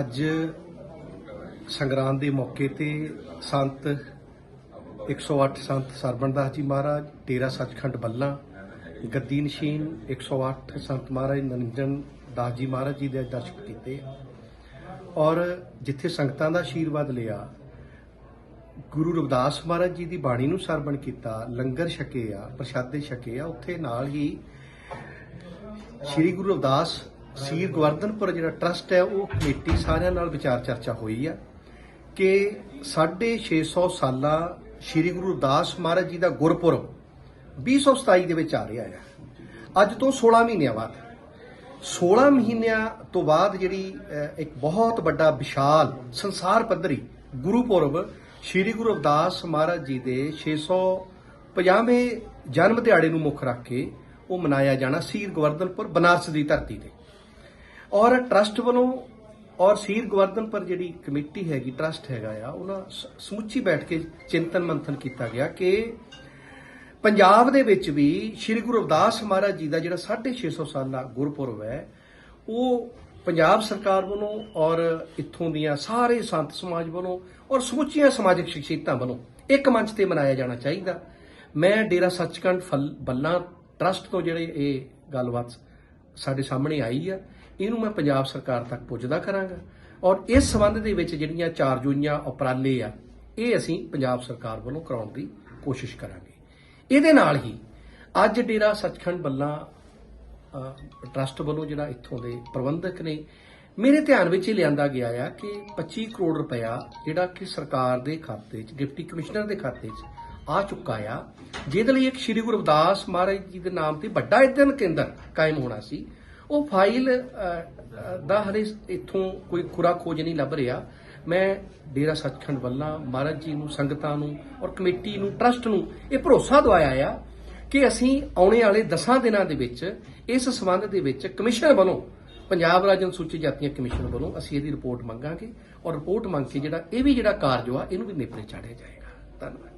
ਅੱਜ ਸੰਗਰਾਂਦ ਦੇ ਮੌਕੇ ਤੇ ਸੰਤ 108 ਸੰਤ ਸਰਬਣਦਾਸ ਜੀ ਮਹਾਰਾਜ, ਡੇਰਾ ਸੱਚਖੰਡ ਬੱਲਾ, ਗੱਦੀ ਨਸ਼ੀਨ 108 ਸੰਤ ਮਹਾਰਾਜ ਨਰਿੰਜਨ ਦਾਸ ਜੀ ਮਹਾਰਾਜ ਜੀ ਦੇ ਦਰਸ਼ਕ ਕੀਤੇ। ਔਰ ਜਿੱਥੇ ਸੰਗਤਾਂ ਦਾ ਆਸ਼ੀਰਵਾਦ ਲਿਆ, ਗੁਰੂ ਰਵਿਦਾਸ ਮਹਾਰਾਜ ਜੀ ਦੀ ਬਾਣੀ ਨੂੰ ਸਰਵਣ ਕੀਤਾ, ਲੰਗਰ ਛਕੇ ਆ ਪ੍ਰਸ਼ਾਦੇ ਛਕੇ ਆ ਉੱਥੇ ਨਾਲ ਹੀ ਸ਼੍ਰੀ ਗੁਰੂ ਰਵਿਦਾਸ ਸੀਰ ਗਵਰਧਨਪੁਰ ਜਿਹੜਾ ਟਰਸਟ ਹੈ, ਉਹ ਕਮੇਟੀ ਸਾਰਿਆਂ ਨਾਲ ਵਿਚਾਰ ਚਰਚਾ ਹੋਈ ਆ ਕਿ 650 ਸਾਲਾ ਸ਼੍ਰੀ ਗੁਰੂ ਰਵਿਦਾਸ ਮਹਾਰਾਜ ਜੀ ਦਾ ਗੁਰਪੁਰਬ 2027 ਦੇ ਵਿੱਚ ਆ ਰਿਹਾ ਹੈ। ਅੱਜ ਤੋਂ 16 ਮਹੀਨਿਆਂ ਬਾਅਦ। 16 ਮਹੀਨਿਆਂ ਤੋਂ ਬਾਅਦ ਜਿਹੜੀ ਇੱਕ ਬਹੁਤ ਵੱਡਾ ਵਿਸ਼ਾਲ ਸੰਸਾਰ ਪੱਧਰੀ ਗੁਰਪੁਰਬ ਸ਼੍ਰੀ ਗੁਰੂ ਰਵਿਦਾਸ ਮਹਾਰਾਜ ਜੀ ਦੇ 650ਵੇਂ ਜਨਮ ਦਿਹਾੜੇ ਨੂੰ ਮੁੱਖ ਰੱਖ ਕੇ ਉਹ ਮਨਾਇਆ ਜਾਣਾ ਸੀਰ ਗਵਰਧਨਪੁਰ ਬਨਾਰਸ ਦੀ ਧਰਤੀ ਤੇ। ਔਰ ਟਰਸਟ ਵੱਲੋਂ ਔਰ ਸੀਰ ਗਵਰਧਨਪੁਰ ਜਿਹੜੀ ਕਮੇਟੀ ਹੈਗੀ, ਟਰਸਟ ਹੈਗਾ ਆ, ਉਹਨਾਂ ਸਮੁੱਚੀ ਬੈਠ ਕੇ ਚਿੰਤਨ ਮੰਥਨ ਕੀਤਾ ਗਿਆ ਕਿ ਪੰਜਾਬ ਦੇ ਵਿੱਚ ਵੀ ਸ੍ਰੀ ਗੁਰੂ ਰਵਿਦਾਸ ਮਹਾਰਾਜ ਜੀ ਦਾ ਜਿਹੜਾ 650 ਸਾਲਾ ਗੁਰਪੁਰਬ ਹੈ, ਉਹ ਪੰਜਾਬ ਸਰਕਾਰ ਵੱਲੋਂ ਔਰ ਇੱਥੋਂ ਦੀਆਂ ਸਾਰੇ ਸੰਤ ਸਮਾਜ ਵੱਲੋਂ ਔਰ ਸਮੁੱਚੀਆਂ ਸਮਾਜਿਕ ਸ਼ਖਸੀਅਤਾਂ ਵੱਲੋਂ ਇੱਕ ਮੰਚ ਤੇ ਮਨਾਇਆ ਜਾਣਾ ਚਾਹੀਦਾ। ਮੈਂ ਡੇਰਾ ਸੱਚਖੰਡ ਫਲ- ਬੱਲਾ ਟਰਸਟ ਤੋਂ ਜਿਹੜੇ ਇਹ ਗੱਲਬਾਤ ਸਾਡੇ ਸਾਹਮਣੇ ਆਈ ਆ ਇਹਨੂੰ ਮੈਂ ਪੰਜਾਬ ਸਰਕਾਰ ਤੱਕ ਪੁੱਜਦਾ ਕਰਾਂਗਾ। ਔਰ ਇਸ ਸੰਬੰਧ ਦੇ ਵਿੱਚ ਜਿਹੜੀਆਂ ਚਾਰ ਜੂਈਆਂ ਉਪਰਾਲੇ ਆ ਇਹ ਅਸੀਂ ਪੰਜਾਬ ਸਰਕਾਰ ਵੱਲੋਂ ਕਰਾਉਣ ਦੀ ਕੋਸ਼ਿਸ਼ ਕਰਾਂਗੇ। ਇਹਦੇ ਨਾਲ ਹੀ ਅੱਜ ਡੇਰਾ ਸੱਚਖੰਡ ਬੱਲਾ ਅ, ਟਰਸਟ ਵੱਲੋਂ ਜਿਹੜਾ ਇੱਥੋਂ ਦੇ ਪ੍ਰਬੰਧਕ ਨੇ ਮੇਰੇ ਧਿਆਨ ਵਿੱਚ ਇਹ ਲਿਆਂਦਾ ਗਿਆ ਆ ਕਿ 25 ਕਰੋੜ ਰੁਪਇਆ ਜਿਹੜਾ ਕਿ ਸਰਕਾਰ ਦੇ ਖਾਤੇ 'ਚ ਡਿਪਟੀ ਕਮਿਸ਼ਨਰ ਦੇ ਖਾਤੇ 'ਚ ਆ ਚੁੱਕਾ ਆ। ਜਿਹਦੇ ਲਈ ਇੱਕ ਸ਼੍ਰੀ ਗੁਰੂ ਰਵਿਦਾਸ ਮਹਾਰਾਜ ਜੀ ਦੇ ਨਾਮ ਤੇ ਵੱਡਾ ਅਧਿਐਨ ਕੇਂਦਰ ਕਾਇਮ ਹੋਣਾ ਸੀ। ਉਹ ਫਾਈਲ ਦਾ ਹਰੇ ਇੱਥੋਂ ਕੋਈ ਖੁਰਾ ਖੋਜ ਨਹੀਂ ਲੱਭ ਰਿਹਾ। ਮੈਂ ਡੇਰਾ ਸੱਚਖੰਡ ਵੱਲਾ ਮਹਾਰਾਜ ਜੀ ਨੂੰ, ਸੰਗਤਾਂ ਨੂੰ ਔਰ ਕਮੇਟੀ ਨੂੰ, ਟਰਸਟ ਨੂੰ ਇਹ ਭਰੋਸਾ ਦਵਾਇਆ ਆ ਕਿ ਅਸੀਂ ਆਉਣੇ ਵਾਲੇ 10 ਦਿਨਾਂ ਦੇ ਵਿੱਚ, ਇਸ ਸਬੰਧ ਦੇ ਵਿੱਚ ਕਮਿਸ਼ਨ ਵੱਲੋਂ, ਪੰਜਾਬ ਰਾਜ ਅਨੁਸੂਚਿਤ ਜਾਤੀਆਂ ਕਮਿਸ਼ਨ ਵੱਲੋਂ ਅਸੀਂ ਇਹਦੀ ਰਿਪੋਰਟ ਮੰਗਾਂਗੇ। ਔਰ ਰਿਪੋਰਟ ਮੰਗ ਕੇ ਜਿਹੜਾ, ਇਹ ਵੀ ਜਿਹੜਾ ਕਾਰਜ ਆ, ਇਹਨੂੰ ਵੀ ਨੇਪਰੇ ਚਾੜਿਆ ਜਾਏਗਾ। ਧੰਨਵਾਦ।